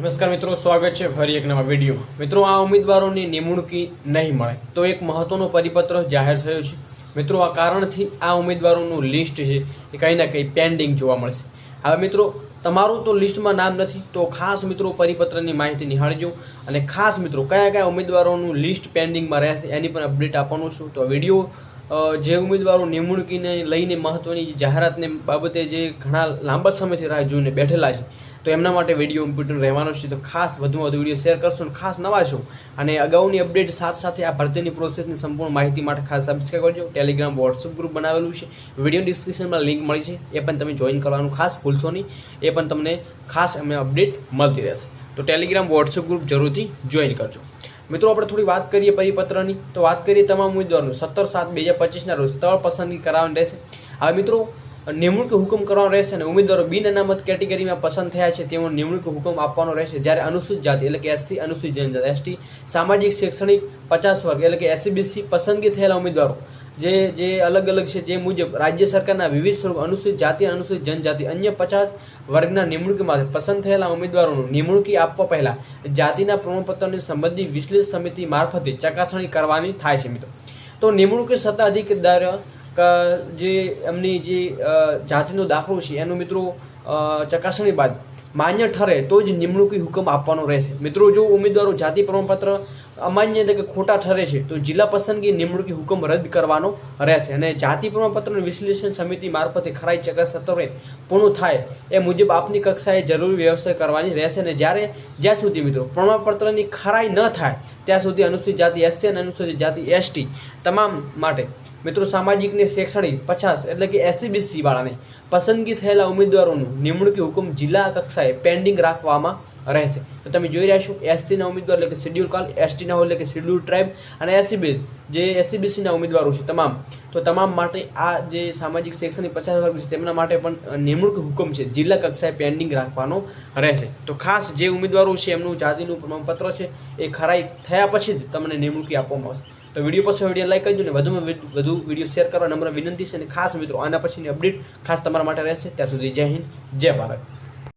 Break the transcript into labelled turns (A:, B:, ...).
A: નમસ્કાર મિત્રો, સ્વાગત છે ફરી એક નવા વિડીયોમાં મિત્રો, આ ઉમેદવારોની નિમણૂકી નહીં મળે. તો એક મહત્વનો પરિપત્ર જાહેર થયો છે. મિત્રો, આ કારણથી આ ઉમેદવારોનું લિસ્ટ છે એ કંઈ ના કંઈ પેન્ડિંગ જોવા મળશે. હવે મિત્રો, તમારું તો લિસ્ટમાં નામ નથી, તો ખાસ મિત્રો પરિપત્રની માહિતી નિહાળજો. અને ખાસ મિત્રો, કયા કયા ઉમેદવારોનું લિસ્ટ પેન્ડિંગમાં રહેશે એની પણ અપડેટ આપવાનું છું. તો વીડિયો જે ઉમેદવારો નિમણૂકીને લઈને મહત્ત્વની જાહેરાતને બાબતે જે ઘણા લાંબા સમયથી રાહ જોઈને બેઠેલા છે, તો એમના માટે વીડિયો ઇમ્પોર્ટન્ટ રહેવાનો છે. તો ખાસ વધુમાં વધુ વીડિયો શેર કરશો અને ખાસ નવા છો. અને અગાઉની અપડેટ સાથે સાથે આ ભરતીની પ્રોસેસની સંપૂર્ણ માહિતી માટે ખાસ સબસ્ક્રાઈબ કરજો. ટેલિગ્રામ વોટ્સઅપ ગ્રુપ બનાવેલું છે. વીડિયો ડિસ્ક્રિપ્શનમાં લિંક મળી છે. એ પણ તમે જોઈન કરવાનું ખાસ ભૂલશો નહીં. એ પણ તમને ખાસ અમે અપડેટ મળતી રહેશે. તો ટેલિગ્રામ વોટ્સઅપ ગ્રુપ જરૂરથી જોઈન કરજો. મિત્રો, આપણે થોડી વાત કરીએ પરિપત્રની. તો વાત કરીએ તમામ ઉમેદવારનું. સત્તર સાત બે હજાર પચીસના રોજ સ્થળ પસંદગી કરાવવાની રહેશે. હવે મિત્રો નિમણૂક હુકમ કરવાનો રહેશે અને ઉમેદવારો બિન અનામત કેટેગરીમાં પસંદ થયા છે તેઓ નિમણૂક હુકમ આપવાનો રહેશે. જ્યારે અનુસૂચિત જાતિ એટલે કે એસસી, અનુસૂચિત જનજાતિ, એસટી, સામાજિક, શૈક્ષણિક પચાસ વર્ગ એટલે કે એસસીબીસી પસંદગી થયેલા ઉમેદવારો, જે જે અલગ અલગ છે જે મુજબ રાજ્ય સરકારના વિવિધ સ્વરૂપ અનુસૂચિત જાતિ અને અનુસૂચિત જનજાતિ અન્ય પચાસ વર્ગના નિમણૂકીમાં પસંદ થયેલા ઉમેદવારોનું નિમણૂકી આપવા પહેલા જાતિના પ્રમાણપત્રની સંબંધિત વિશ્લેષ સમિતિ મારફતે ચકાસણી કરવાની થાય છે મિત્રો. તો નિમણૂકી સત્તાધિકાર જે એમની જે જાતિનો દાખલો છે, એનો મિત્રો ચકાસણી બાદ માન્ય ઠરે તો જ નિમણૂકી હુકમ આપવાનો રહેશે. મિત્રો, જો ઉમેદવારો જાતિ પ્રમાણપત્ર અમાન્ય એટલે કે ખોટા ઠરે છે, તો જિલ્લા પસંદગી નિમણૂકી હુકમ રદ કરવાનો રહેશે અને જાતિ પ્રમાણપત્રનું વિશ્લેષણ સમિતિ મારફતે ખરાઈ ચકાસણી પૂર્ણ થાય એ મુજબ આપની કક્ષાએ જરૂરી વ્યવસ્થા કરવાની રહેશે અને જ્યારે જ્યાં સુધી મિત્રો પ્રમાણપત્રની ખરાઈ ન થાય, ત્યાં સુધી અનુસૂચિત જાતિ એસસી અને અનુસૂચિત જાતિ એસટી તમામ માટે મિત્રો સામાજિક ને શૈક્ષણિક પચાસ એટલે કે એસસીબીસી વાળાને પસંદગી થયેલા ઉમેદવારોનું નિમણૂકી હુકમ જિલ્લા કક્ષાએ પેન્ડિંગ રાખવામાં રહેશે. તો તમે જોઈ રહ્યા છો, એસસીના ઉમેદવાર એટલે કે શેડ્યુલ કાલ, એસટીના હોય એટલે કે શેડ્યુલ ટ્રાઇબ અને એસસીબી જે એસસીબીસીના ઉમેદવારો છે તમામ. તો તમામ માટે આ જે સામાજિક શૈક્ષણિક પચાસ વર્ગ છે તેમના માટે પણ નિમણૂક હુકમ છે. જિલ્લા કક્ષાએ પેન્ડિંગ રાખવાનો રહેશે. તો ખાસ જે ઉમેદવારો છે એમનું જાતિનું પ્રમાણપત્ર છે એ ખરાઈ થયા પછી જ તમને નિમણૂકી આપવામાં આવશે. તો વીડિયો પછી વીડિયો લાઈક કરજો ને વધુમાં વધુ વીડિયો શેર કરવા નમ્ર વિનંતી છે અને ખાસ મિત્રો, આના પછીની અપડેટ ખાસ તમારા માટે રહેશે. ત્યાં સુધી જય હિન્દ, જય ભારત.